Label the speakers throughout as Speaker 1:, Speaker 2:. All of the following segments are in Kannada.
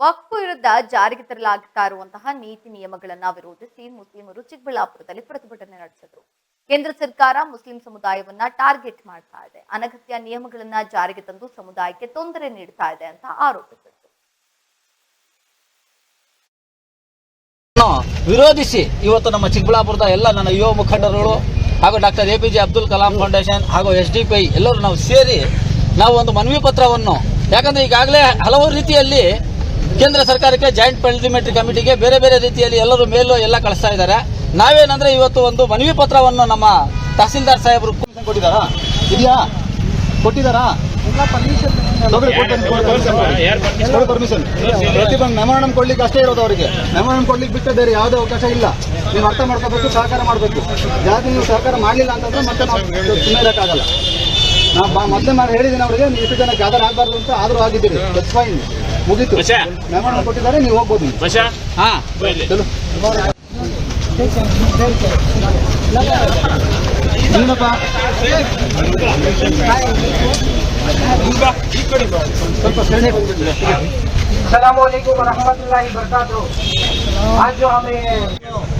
Speaker 1: ವಕ್ಫ್ ವಿರುದ್ಧ ಜಾರಿಗೆ ತರಲಾಗ್ತಾ ಇರುವಂತಹ ನೀತಿ ನಿಯಮಗಳನ್ನ ವಿರೋಧಿಸಿ ಮುಸ್ಲಿಮರು ಚಿಕ್ಕಬಳ್ಳಾಪುರದಲ್ಲಿ ಪ್ರತಿಭಟನೆ ನಡೆಸಿದ್ರು. ಕೇಂದ್ರ ಸರ್ಕಾರ ಮುಸ್ಲಿಂ ಸಮುದಾಯವನ್ನ ಟಾರ್ಗೆಟ್ ಮಾಡ್ತಾ ಇದೆ. ಅನಗತ್ಯ ನಿಯಮಗಳನ್ನ ಜಾರಿಗೆ ತಂದು ಸಮುದಾಯಕ್ಕೆ ತೊಂದರೆ ನೀಡ್ತಾ ಇದೆ ಅಂತ ಆರೋಪಿಸಿದ್ರು.
Speaker 2: ವಿರೋಧಿಸಿ ಇವತ್ತು ನಮ್ಮ ಚಿಕ್ಕಬಳ್ಳಾಪುರದ ಎಲ್ಲ ನನ್ನ ಯುವ ಮುಖಂಡರುಗಳು ಹಾಗೂ doctor A P J Abdul Kalam foundation ಹಾಗೂ ಎಸ್ ಡಿ ಪಿ ಎಲ್ಲರೂ ನಾವು ಸೇರಿ ನಾವು ಒಂದು ಮನವಿ ಪತ್ರವನ್ನು, ಯಾಕಂದ್ರೆ ಈಗಾಗಲೇ ಹಲವು ರೀತಿಯಲ್ಲಿ ಕೇಂದ್ರ ಸರ್ಕಾರಕ್ಕೆ ಜಾಯಿಂಟ್ ಪಾರ್ಲಿಮೆಂಟರಿ ಕಮಿಟಿಗೆ ಬೇರೆ ಬೇರೆ ರೀತಿಯಲ್ಲಿ ಎಲ್ಲರೂ ಮೇಲೂ ಎಲ್ಲ ಕಳಿಸ್ತಾ ಇದ್ದಾರೆ. ನಾವೇನಂದ್ರೆ ಇವತ್ತು ಒಂದು ಮನವಿ ಪತ್ರವನ್ನು ನಮ್ಮ ತಹಸೀಲ್ದಾರ್ ಸಾಹೇಬರು
Speaker 3: ಕೊಟ್ಟಿದ್ದಾರಾ? ಇದೆಯಾ? ಕೊಟ್ಟಿದ್ದಾರಾ? ಪರ್ಮಿಷನ್ ಮೆಮೊರಂಡಮ್ ಕೊಡ್ಲಿಕ್ಕೆ ಅಷ್ಟೇ ಇರೋದು ಅವರಿಗೆ. ಮೆಮೊರಂಡಮ್ ಕೊಡ್ಲಿಕ್ಕೆ ಬಿಟ್ಟರೆ ಬೇರೆ ಯಾವುದೇ ಅವಕಾಶ ಇಲ್ಲ. ನೀವು ಅರ್ಥ ಮಾಡ್ಕೋಬೇಕು ಸಹಕಾರ ಮಾಡಬೇಕು. ಯಾಕೆ ನೀವು ಸಹಕಾರ ಮಾಡಲಿಲ್ಲ ಅಂತಂದ್ರೆ ಮತ್ತೆ ನಾವು ಸುಮ್ಮನೆ ಇರೋಕ್ಕಾಗಲ್ಲ ನಾವು ಮೊದಲೇ ಮಾಡಿ ಹೇಳಿದ್ದೀನಿ ಅವರಿಗೆ ನೀವು ಇಷ್ಟು ಜನ ಗ್ಯಾದರ್ ಆಗಬಾರ್ದು ಅಂತ ಆದರೂ ಆಗಿದ್ದೀರಿ. ದಟ್ಸ್ ಫೈನ್ ಮುಗೀತು ಮಚ್ಚ ಮೆಮೊನ ಕೊಟ್ಟಿದ್ದಾರೆ ನೀವು ಹೋಗ್ಬೋದು ಮಚ್ಚ
Speaker 2: ಹಾ
Speaker 3: ಚಲೋ ಏನಪ್ಪ ಸ್ವಲ್ಪ
Speaker 4: ಸೆಳೆ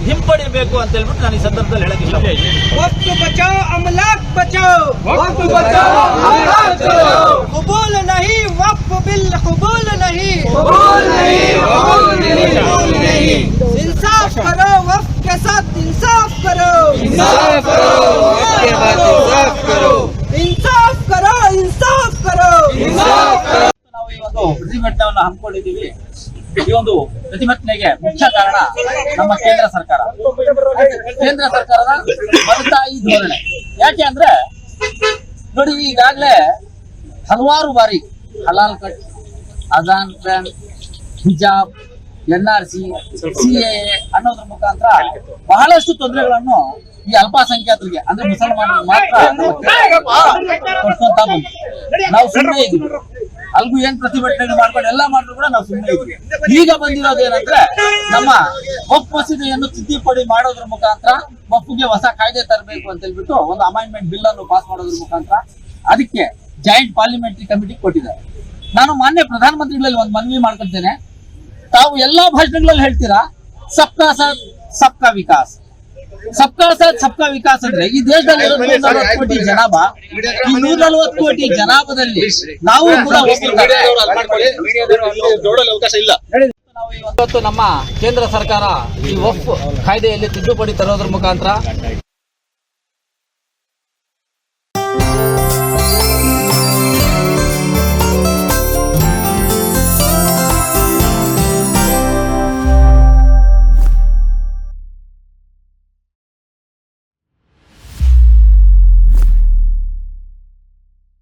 Speaker 2: ಹಿಂಪಡಿಬೇಕು ಅಂತ ಹೇಳ್ಬಿಟ್ಟು ನಾನು ಈ ಸಂದರ್ಭದಲ್ಲಿ
Speaker 4: ಹೇಳಕ್ಕಿಲ್ಲ ವಕ್ತು ಬಚಾವ್ ಅಮ್ಲಾಕ್ ಬಚಾವ್ ವಕ್ತು ಬಚಾವ್ ಅಮ್ಲಾಕ್ ಬಚಾವ್ قبول نہیں
Speaker 2: وقف بالقبول نہیں ಪ್ರತಿಭಟನೆಯನ್ನು ಹಮ್ಮಿಕೊಂಡಿದ್ದೀವಿ. ಈ ಒಂದು ಪ್ರತಿಭಟನೆಗೆ ಮುಖ್ಯ ಕಾರಣ ನಮ್ಮ ಕೇಂದ್ರ ಸರ್ಕಾರ. ಕೇಂದ್ರ ಸರ್ಕಾರದ ಮಲತಾಯಿ ಧೋರಣೆ. ಯಾಕೆ ಅಂದ್ರೆ, ನೋಡಿ, ಈಗಾಗಲೇ ಹಲವಾರು ಬಾರಿ halal cut azan ban hijab N R C C ಅನ್ನೋದ್ರ ಮುಖಾಂತರ ಬಹಳಷ್ಟು ತೊಂದರೆಗಳನ್ನು ಈ ಅಲ್ಪಸಂಖ್ಯಾತರಿಗೆ, ಅಂದ್ರೆ ಮುಸಲ್ಮಾನರಿಗೆ ಮಾತ್ರ ಕೊಡ್ಕೊಂತ ಬಂತು ನಾವು ಸುಮ್ಮನೆ ಇದ್ವಿ ಅಲ್ಗೂ ಏನ್ ಪ್ರತಿಭಟನೆ ಮಾಡ್ಕೊಂಡು ಎಲ್ಲ ಮಾಡಿದ್ರು ಕೂಡ ನಾವು ಸುಮ್ಮನೆ ಈಗ ಬಂದಿರೋದು ಏನಂದ್ರೆ ನಮ್ಮ ವಕ್ ಮಸೀದಿಯನ್ನು ತಿದ್ದುಪಡಿ ಮಾಡೋದ್ರ ಮುಖಾಂತರ ಒಪ್ಪುಗೆ ಹೊಸ ಕಾಯ್ದೆ ತರಬೇಕು ಅಂತ ಹೇಳ್ಬಿಟ್ಟು ಒಂದು ಅಮೈನ್ಮೆಂಟ್ ಬಿಲ್ ಅನ್ನು ಪಾಸ್ ಮಾಡೋದ್ರ ಮುಖಾಂತರ ಅದಕ್ಕೆ ಜಾಯಿಂಟ್ ಪಾರ್ಲಿಮೆಂಟರಿ ಕಮಿಟಿ ಕೊಟ್ಟಿದ್ದಾರೆ. ನಾನು ಮಾನ್ಯ ಪ್ರಧಾನಮಂತ್ರಿಗಳಲ್ಲಿ ಒಂದು ಮನವಿ ಮಾಡ್ಕೊಳ್ತೇನೆ. ತಾವು ಎಲ್ಲಾ ಭಾಷಣಗಳಲ್ಲಿ ಹೇಳ್ತೀರಾ? ಸಬ್ಕಾ ಸಾಥ್ ಸಬ್ಕಾ ವಿಕಾಸ್. ಸಬ್ಕಾ ಸಾಥ್ ಸಬ್ಕಾ ವಿಕಾಸ್ ಅಂದ್ರೆ ಈ ದೇಶದಲ್ಲಿ ಇರೋ ನೂರ ನಲವತ್ತು ಕೋಟಿ ಜನಾಭ. ಈ ನೂರ ನಲವತ್ತು ಕೋಟಿ ಜನಾಭದಲ್ಲಿ ನಾವು ಕೂಡ ಇವತ್ತು ನಮ್ಮ ಕೇಂದ್ರ ಸರ್ಕಾರ ಈ ಒಫ್ ಕಾಯ್ದೆಯಲ್ಲಿ ತಿದ್ದುಪಡಿ ತರೋದ್ರ ಮುಖಾಂತರ